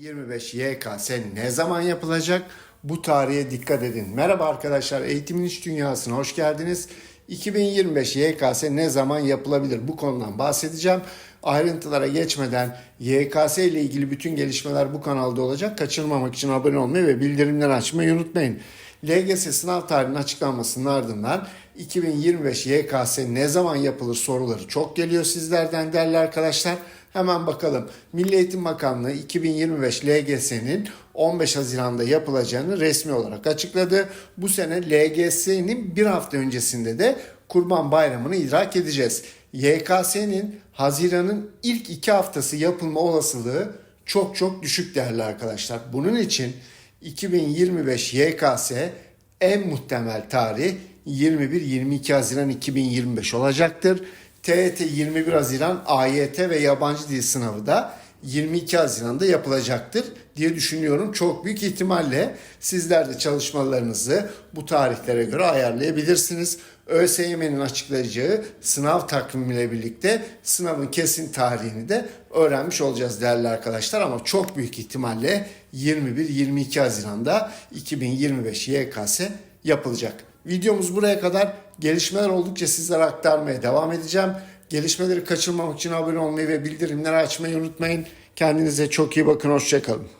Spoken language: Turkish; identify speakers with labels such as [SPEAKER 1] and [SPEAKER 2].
[SPEAKER 1] 2025 YKS ne zaman yapılacak? Bu tarihe dikkat edin. Merhaba arkadaşlar, eğitimin iç dünyasına hoş geldiniz. 2025 YKS ne zaman yapılabilir? Bu konudan bahsedeceğim. Ayrıntılara geçmeden YKS ile ilgili bütün gelişmeler bu kanalda olacak. Kaçırmamak için abone olmayı ve bildirimleri açmayı unutmayın. LGS sınav tarihinin açıklanmasının ardından 2025 YKS ne zaman yapılır soruları çok geliyor sizlerden değerli arkadaşlar. Hemen bakalım. Milli Eğitim Bakanlığı 2025 LGS'nin 15 Haziran'da yapılacağını resmi olarak açıkladı. Bu sene LGS'nin bir hafta öncesinde de Kurban Bayramı'nı idrak edeceğiz. YKS'nin Haziran'ın ilk iki haftası yapılma olasılığı çok çok düşük değerli arkadaşlar. Bunun için 2025 YKS en muhtemel tarih 21-22 Haziran 2025 olacaktır. TET 21 Haziran AYT ve yabancı dil sınavı da 22 Haziran'da yapılacaktır diye düşünüyorum. Çok büyük ihtimalle sizler de çalışmalarınızı bu tarihlere göre ayarlayabilirsiniz. ÖSYM'nin açıklayacağı sınav takvimiyle birlikte sınavın kesin tarihini de öğrenmiş olacağız değerli arkadaşlar. Ama çok büyük ihtimalle 21-22 Haziran'da 2025 YKS yapılacak. Videomuz buraya kadar. Gelişmeler oldukça sizlere aktarmaya devam edeceğim. Gelişmeleri kaçırmamak için abone olmayı ve bildirimleri açmayı unutmayın. Kendinize çok iyi bakın. Hoşçakalın.